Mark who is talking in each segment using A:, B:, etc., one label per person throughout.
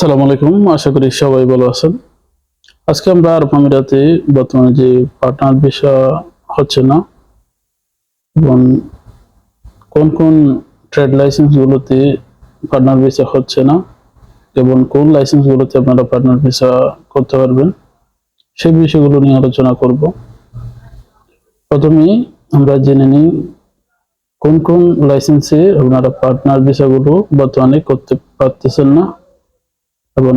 A: আসসালামু আলাইকুম, আশা করি সবাই ভালো আছেন। আজকে আমরা আরব আমিরাতে বর্তমানে যে পার্টনার ভিসা হচ্ছে না, এবং কোন কোন ট্রেড লাইসেন্স গুলোতে পার্টনার ভিসা হচ্ছে না, এবং কোন লাইসেন্স গুলোতে আপনারা পার্টনার ভিসা করতে পারবেন সেই বিষয়গুলো নিয়ে আলোচনা করব। প্রথমেই আমরা জেনে নিই কোন কোন লাইসেন্সে আপনারা পার্টনার ভিসাগুলো বর্তমানে করতে পারতেছেন না এবং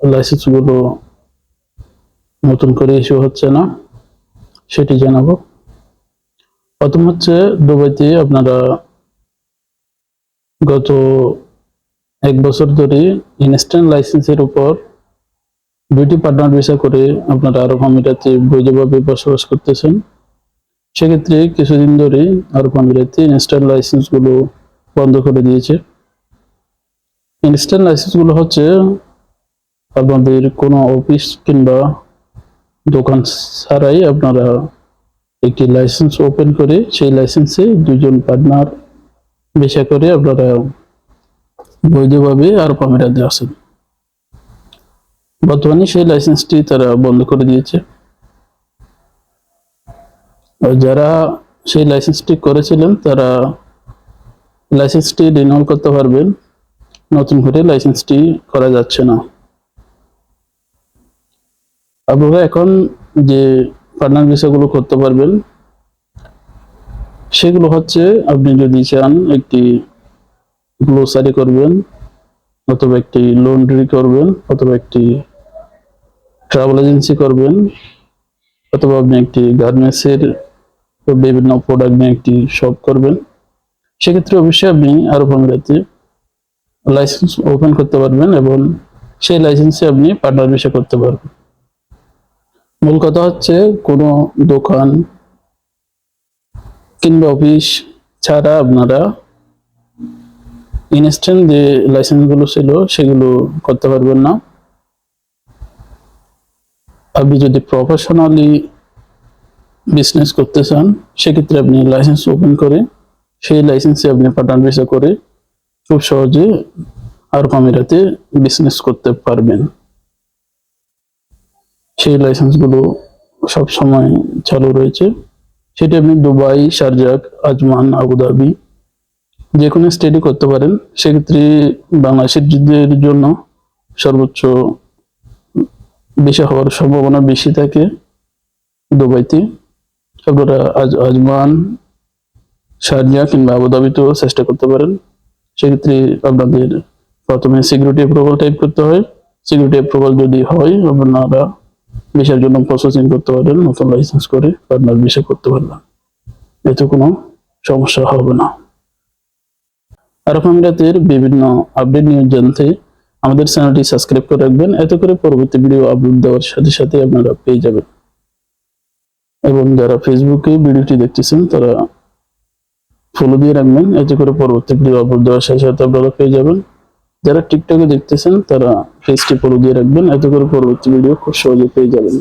A: লাইসেন্সগুলো নতুন করে ইস্যু হচ্ছে না, সেটি জানাব। প্রথম হচ্ছে দুবাইতে আপনারা গত এক বছর ধরে ইনস্ট্যান্ট লাইসেন্সের উপর দুইটি পার্টনার ভিসা করে আপনারা আরব আমিরাতে বৈধভাবে বসবাস করতেছেন। সেক্ষেত্রে কিছুদিন ধরে আরব আমিরাতে ইনস্ট্যান্ট লাইসেন্সগুলো বন্ধ করে দিয়েছে। ইনস্ট্যান্ট লাইসেন্সগুলো হচ্ছে আপনাদের কোনো অফিস কিংবা দোকান ছাড়াই আপনারা একটি লাইসেন্স ওপেন করে সেই লাইসেন্সে দুজন পার্টনার বেশা করে আপনারা বৈধভাবে আরব আমিরাতে আসেন বর্তমানে সেই লাইসেন্সটি তারা বন্ধ করে দিয়েছে। আর যারা সেই লাইসেন্সটি করেছিলেন, তারা লাইসেন্সটি রিনিউয়াল করতে পারবেন। নতুন করে লাইসেন্সটি করা যাচ্ছে না। আপনারা এখন যে পার্টনার ভিসাগুলো করতে পারবেন, সেগুলো হচ্ছে আপনি যদি চান একটি গ্লোসারি করবেন, অথবা একটি লন্ড্রি করবেন, অথবা একটি ট্রাভেল এজেন্সি করবেন, অথবা আপনি একটি গার্মেন্টসের বিভিন্ন প্রোডাক্ট নিয়ে একটি শপ করবেন, সেক্ষেত্রে অবশ্যই আপনি আরব আমিরাতে লাইসেন্স ওপেন করতে পারবেন এবং সেই লাইসেন্সে আপনি পার্টনার ভিসা করতে পারবেন। মূল কথা হচ্ছে কোনো দোকান কিংবা অফিস ছাড়া আপনারা ইনস্ট্যান্ট যে লাইসেন্সগুলো ছিল সেগুলো করতে পারবেন না। আপনি যদি প্রফেশনালি বিজনেস করতে চান, সেক্ষেত্রে আপনি লাইসেন্স ওপেন করে সেই লাইসেন্সে আপনি পাঠান ভিসা করে খুব সহজে আরব আমিরাতে বিজনেস করতে পারবেন। সেই লাইসেন্সগুলো সব সময় চালু রয়েছে। সেটি আপনি দুবাই শারজাক আজমান, আবুধাবি যে কোনো স্টেটে করতে পারেন। সেক্ষেত্রে বাংলাদেশের জন্য সর্বোচ্চ বেশি হওয়ার সম্ভাবনা বেশি থাকে দুবাইতে। আপনারা আজ আজমান শারজা কিংবা আবুধাবিতেও চেষ্টা করতে পারেন। সেক্ষেত্রে আপনাদের প্রথমে সিকিউরিটি অ্যাপ্রুভাল টাইপ করতে হয়। সিকিউরিটি অ্যাপ্রুভাল যদি হয়, আপনারা ভিসার জন্য প্রসেসিং করতে পারেন নতুন লাইসেন্স করে পার্টনার ভিসা করতে পারবেন এতে কোনো সমস্যা হবে না। আরব আমিরাতের বিভিন্ন আপডেট নিউজ জানতে আমাদের চ্যানেলটি সাবস্ক্রাইব করে রাখবেন। এতে করে পরবর্তী ভিডিও আপলোড দেওয়ার সাথে সাথে আপনারা পেয়ে যাবেন। এবং যারা ফেসবুকে ভিডিওটি দেখতেছেন, তারা ফলো দিয়ে রাখবেন। এতে করে পরবর্তী ভিডিও আপলোড দেওয়ার সাথে সাথে আপনারা পেয়ে যাবেন। যারা টিকটকে দেখতেছেন, তারা ফেসটি ফলো দিয়ে রাখবেন। এত করে পরবর্তী ভিডিও খুব সহজে পেয়ে যাবেন।